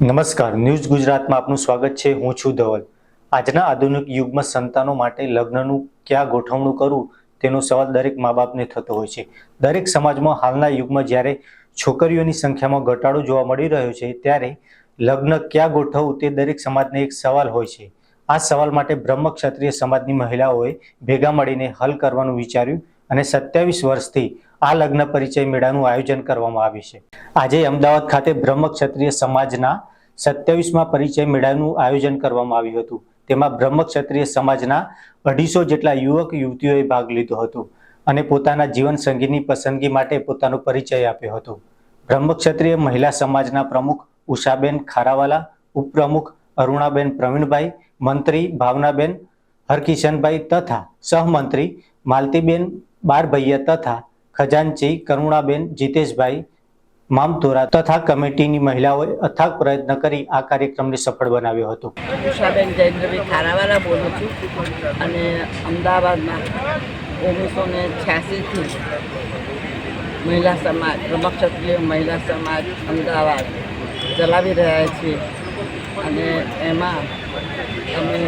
નમસ્કાર, ન્યૂઝ ગુજરાતમાં આપનું સ્વાગત છે. હું છું ધવલ. આજના આધુનિક યુગમાં સંતાનો માટે લગ્નનું ક્યાં ગોઠવણું કરવું તેનો સવાલ દરેક મા બાપને થતો હોય છે. દરેક સમાજમાં હાલના યુગમાં જ્યારે છોકરીઓની સંખ્યામાં ઘટાડો જોવા મળી રહ્યો છે, ત્યારે લગ્ન ક્યાં ગોઠવવું તે દરેક સમાજને એક સવાલ હોય છે. આ સવાલ માટે બ્રહ્મ ક્ષત્રિય સમાજની મહિલાઓએ ભેગા મળીને હલ કરવાનું વિચાર્યું અને સત્યાવીસ વર્ષથી આ લગ્ન પરિચય મેળાનું આયોજન કરવામાં આવ્યું છે. આજે અમદાવાદ ખાતે બ્રહ્મ ક્ષત્રિય સમાજના સત્યાવીસમાં પરિચય મેળાનું આયોજન કરવામાં આવ્યું હતું. તેમાં બ્રહ્મક્ષત્રિય સમાજના અઢીસો જેટલા યુવક, યુવતીઓએ ભાગ લીધો હતો અને પોતાના જીવન સંગીની પસંદગી માટે પોતાનો પરિચય આપ્યો હતો. બ્રહ્મ ક્ષત્રિય મહિલા સમાજના પ્રમુખ ઉષાબેન ખારાવાલા, ઉપપ્રમુખ અરુણાબેન પ્રવીણભાઈ, મંત્રી ભાવનાબેન હરકિશનભાઈ તથા સહમંત્રી માલતીબેન બારભૈયા તથા ખજાનચી કરુણાબેન જીતેશભાઈ મામતોરા તથા કમિટીની મહિલાઓએ અથાગ પ્રયત્ન કરી આ કાર્યક્રમને સફળ બનાવ્યો હતો. ઉષાબેન જયેન્દ્રભાઈ ખારાવાલા બોલું છું અને અમદાવાદમાં ઓગણીસો ને છ્યાસીથી મહિલા સમાજ બ્રહ્મક્ષત્રિય મહિલા સમાજ અમદાવાદ ચલાવી રહ્યા છીએ અને એમાં અમે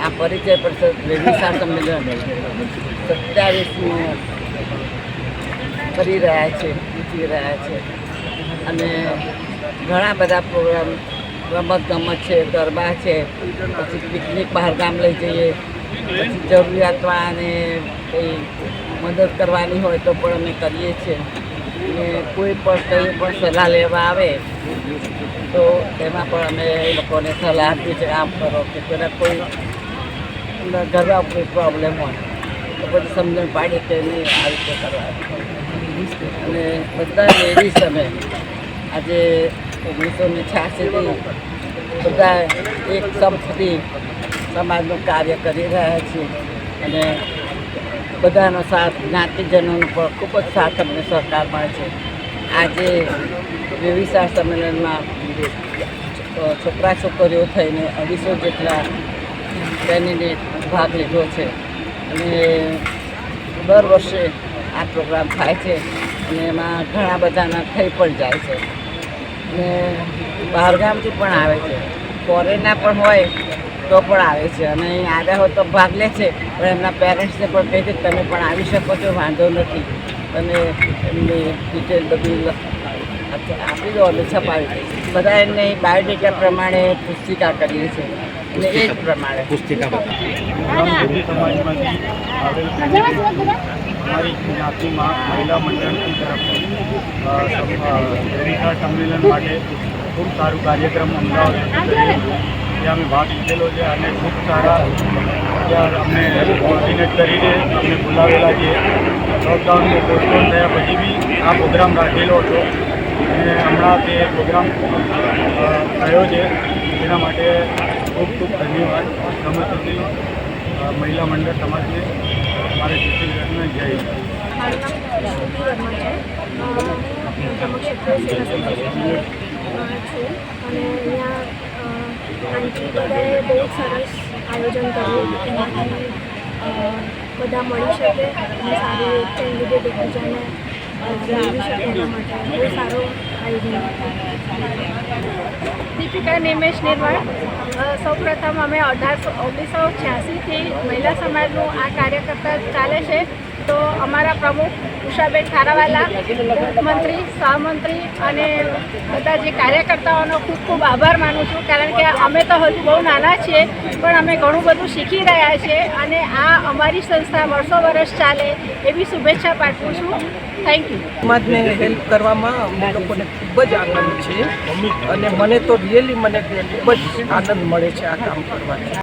આ પરિચય પરિષદ વેવિશાળ સંમેલન સત્યાવીસમું કરી રહ્યા છે જીતી રહ્યા છે. અને ઘણા બધા પ્રોગ્રામ રમત ગમત છે, ગરબા છે, પછી પિકનિક બહારગામ લઈ જઈએ, પછી જરૂરિયાતવાળાને કંઈ મદદ કરવાની હોય તો પણ અમે કરીએ છીએ. અને કોઈ પણ કંઈ પણ સલાહ લેવા આવે તો એમાં પણ અમે એ લોકોને સલાહ આપીએ છીએ આમ કરો, કે પહેલાં કોઈ ગરબા કોઈ પ્રોબ્લેમ હોય. પછી સમજણ પાડી કે નહીં, આ રીતે કરવા. અને બધા લેડીઝ અમે. આજે ઓગણીસો ને છ્યાસીથી બધા એક સમથી સમાજનું કાર્ય કરી રહ્યા છીએ. અને બધાનો સાથ જ્ઞાતિજનોનો પણ ખૂબ જ સાથ અમને સહકાર મળે છે. આજે વ્યવિશાળ સંમેલનમાં છોકરા છોકરીઓ થઈને અઢીસો જેટલા કેન્ડિડેટ ભાગ લીધો છે. અને દર વર્ષે આ પ્રોગ્રામ થાય છે અને એમાં ઘણા બધાના થઈ પણ જાય છે. અને બહારગામથી પણ આવે છે. ફોરેનના પણ હોય તો પણ આવે છે. અને અહીં આવ્યા હોય તો ભાગ લે છે, પણ એમના પેરેન્ટ્સને પણ કહે છે તમે પણ આવી શકો છો, વાંધો નથી. અને એમની ડિટેલ બધી આપી દો અને છપાવી બધા એમને બાયોડેટા પ્રમાણે પુસ્તિકા કરીએ છીએ. અને એ જ પ્રમાણે. અમારી જ્ઞાતિમાં મહિલા મંડળની તરફથી સંમેલન માટે ખૂબ સારું કાર્યક્રમ અમદાવાદ ત્યાં અમે ભાગ લીધેલો છે અને ખૂબ સારા અમને કોર્ડિનેટ કરીને અમને બોલાવેલા છે. લોકડાઉન પોસ્ટપોન થયા પછી બી આ પ્રોગ્રામ રાખેલો હતો. અને હમણાં તે પ્રોગ્રામ થયો છે. એના માટે ખૂબ ખૂબ ધન્યવાદ. નમસ્તે અ, મહિલા મંડળ સમાજને. મારે શ્રી જય બહુ સરસ આયોજન કર્યું એનાથી બધા મળી શકે અને સારી કેન્ડિડેટ એકબીજાને દીપિકા નિમેશ નિર્માણ સૌપ્રથમ અમે અઢારસો ઓગણીસો છ્યાસીથી મહિલા સમાજનું આ કાર્યકર્તા ચાલે છે. તો અમારા પ્રમુખ ઉષાબેન ખારાવાલા ઉપમંત્રી સહમંત્રી અને બધા જે કાર્યકર્તાઓનો ખૂબ ખૂબ આભાર માનું છું. કારણ કે અમે તો હજુ બહુ નાના છીએ, પણ અમે ઘણું બધું શીખી રહ્યા છીએ અને આ અમારી સંસ્થા વર્ષો વર્ષ ચાલે એવી શુભેચ્છા પાઠવું છું. થેન્ક યુ સમાજને હેલ્પ કરવામાં અમને લોકોને ખૂબ જ આનંદ છે. અને મને તો રિયલી મને ખૂબ જ આનંદ મળે છે આ કામ કરવાથી.